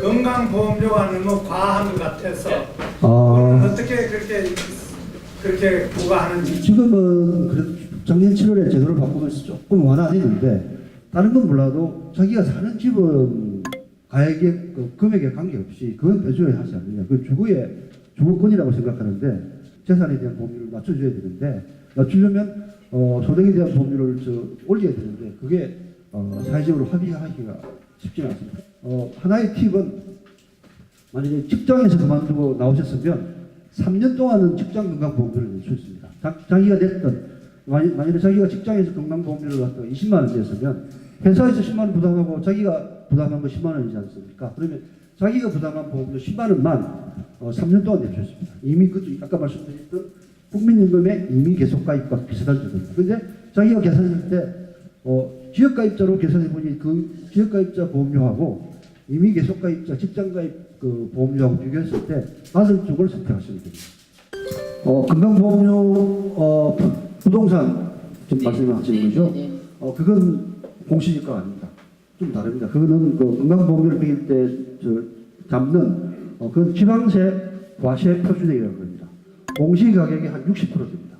건강보험료가 너무 과한 것 같아서 아, 어떻게 그렇게 그렇게 부과하는지. 지금은 그래도 작년 7월에 제도를 바꾸면서 조금 완화됐는데 다른 건 몰라도 자기가 사는 집은 가액의 그 금액에 관계없이 그건 배줘야 하지 않느냐. 그 주거의 주거권이라고 생각하는데 재산에 대한 보험료를 낮춰줘야 되는데 낮추려면 어, 소득에 대한 보험료를 저 올려야 되는데 그게 어, 사회적으로 합의하기가 쉽지는 않습니다. 어, 하나의 팁은 만약에 직장에서 그만두고 나오셨으면 3년 동안은 직장 건강보험료를 낼 수 있습니다. 자, 자기가 냈던 만약, 만약에 자기가 직장에서 건강보험료를 갖다가 20만 원 냈으면 회사에서 10만 원 부담하고 자기가 부담한 거 10만 원이지 않습니까? 그러면 자기가 부담한 보험료 10만 원만 어, 3년 동안 낼 수 있습니다. 이미 그 아까 말씀드렸던 국민연금의 이미 계속 가입과 비슷한 제도입니다. 근데 자기가 계산할 때 어, 지역가입자로 계산해 보니 그 지역가입자 보험료하고 이미 계속가입자 직장가입 그 보험료하고 비교했을 때 맞을 쪽을 선택하시면 됩니다. 어, 건강보험료 어, 부- 부동산 지금 말씀하시는 거죠? 네, 네. 어, 그건 공시지가가 아닙니다. 좀 다릅니다. 그거는 그 건강보험료를 매길 때 저, 잡는 어, 그건 지방세 과세 표준액이라고 합니다. 공시가격이 한 60% 됩니다.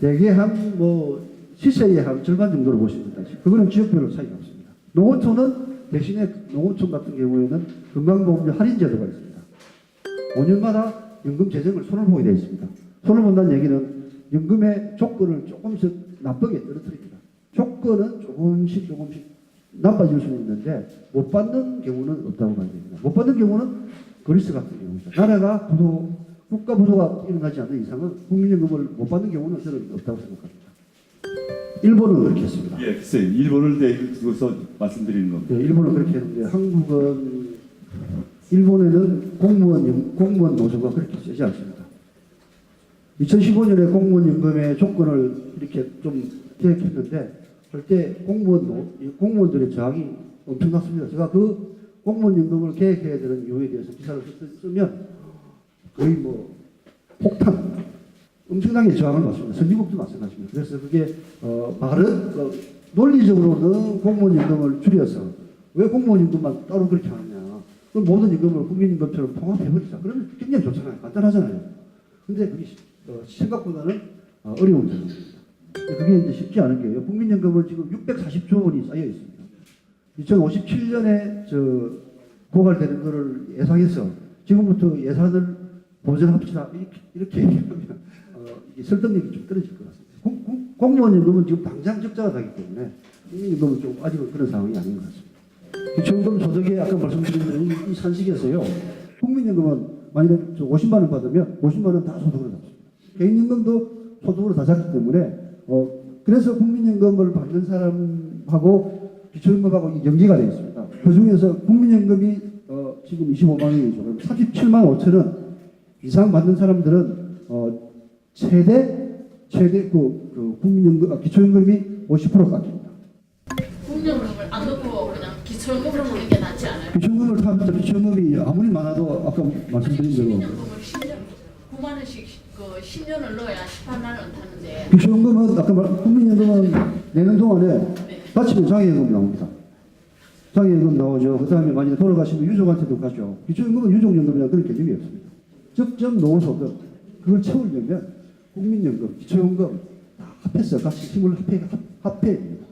대개 한뭐 시세의 한 절반 정도로 보시면 됩니다. 그거는 지역별로 차이가 없습니다. 농어촌은 대신에 농어촌 같은 경우에는 건강보험료 할인 제도가 있습니다. 5년마다 연금 재정을 손을 보게 되어 있습니다. 손을 본다는 얘기는 연금의 조건을 조금씩 나쁘게 떨어뜨립니다. 조건은 조금씩 조금씩 나빠질 수는 있는데 못 받는 경우는 없다고 봐야 됩니다. 못 받는 경우는 그리스 같은 경우입니다. 나라가 부도 국가 부도가 일어나지 않는 이상은 국민연금을 못 받는 경우는 저는 없다고 생각합니다. 일본은 그렇게 했습니다. 예, 글쎄 일본을 대고서 말씀드리는 겁니다. 네, 일본은 그렇게 했는데 한국은 일본에는 공무원 연- 공무원 노조가 그렇게 세지 않습니다. 2015년에 공무원 연금의 조건을 이렇게 좀 계획했는데 절대 공무원 노, 이 공무원들의 저항이 엄청났습니다. 제가 그 공무원 연금을 계획해야 되는 이유에 대해서 기사를 쓰- 쓰면 거의 뭐 폭탄 엄청나게 저항을 받습니다. 선진국도 마찬가지입니다. 그래서 그게 어, 바른 어, 논리적으로는 공무원 연금을 줄여서 왜 공무원 연금만 따로 그렇게 하느냐? 그럼 모든 연금을 국민연금처럼 통합해버리자. 그러면 굉장히 좋잖아요. 간단하잖아요. 근데 그게 시- 어, 생각보다는 어, 어려운 점입니다. 그게 이제 쉽지 않은 게요. 국민연금은 지금 640조 원이 쌓여 있습니다. 2057년에 저 고갈되는 거를 예상해서 지금부터 예산을 보전합시다 이렇게 이렇게 얘기하면 설득력이 좀 떨어질 것 같습니다. 공, 공, 공무원 연금은 지금 당장 적자가 나기 때문에 국민연금은 좀 아직은 그런 상황이 아닌 것 같습니다. 기초연금 소득에 아까 말씀드린 이, 이 산식에서요. 국민연금은 만약에 저 50만 원 받으면 50만 원 다 소득으로 잡습니다. 개인연금도 소득으로 다 잡기 때문에 어, 그래서 국민연금을 받는 사람하고 기초연금하고 이 연계가 되어 있습니다. 그 중에서 국민연금이 어, 지금 25만 원이죠. 그럼 37만 5천 원 이상 받는 사람들은 어, 최대 최대 그, 그 국민연금 아, 기초연금이 50% 깎입니다. 국민연금을 안 넣고 그냥 기초연금으로 보는 게 낫지 않아요? 기초연금을 타면 기초연금이 아무리 많아도 아까 말씀드린 대로 시민연금을 10년, 9만 원씩 그 10년을 넣어야 18만 원 타는데 기초연금은 아까 말 국민연금은 내는 동안에 네. 다치면 장애연금 나옵니다. 장애연금 나오죠. 그 다음에 만약에 돌아가시면 유족한테도 가죠. 기초연금은 유족연금이랑 그런 개념이 없습니다. 적정 노후소득 그걸 채우려면 국민연금, 기초연금 다 합해서 같이 힘을 합해, 합, 합해야 됩니다.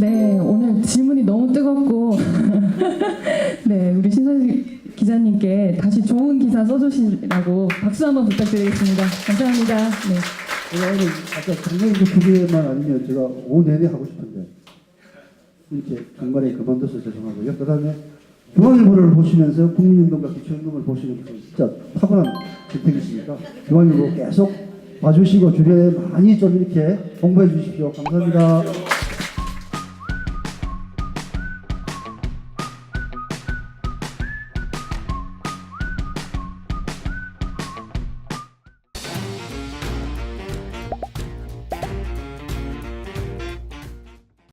네, 오늘 질문이 너무 뜨겁고, 네, 우리 신선식 기자님께 다시 좋은 기사 써주시라고 박수 한번 부탁드리겠습니다. 감사합니다. 네. 제가 오늘 아까 장례 두 개만 아니면 제가 오후 내내 하고 싶은데 이렇게 중간에 그만둬서 죄송하고요. 그 다음에 중앙일보를 보시면서 국민연금과 기초연금을 보시는 분 진짜 타고난 선택이십니까? 중앙일보 계속 봐주시고 주변에 많이 좀 이렇게 홍보해 주십시오. 감사합니다.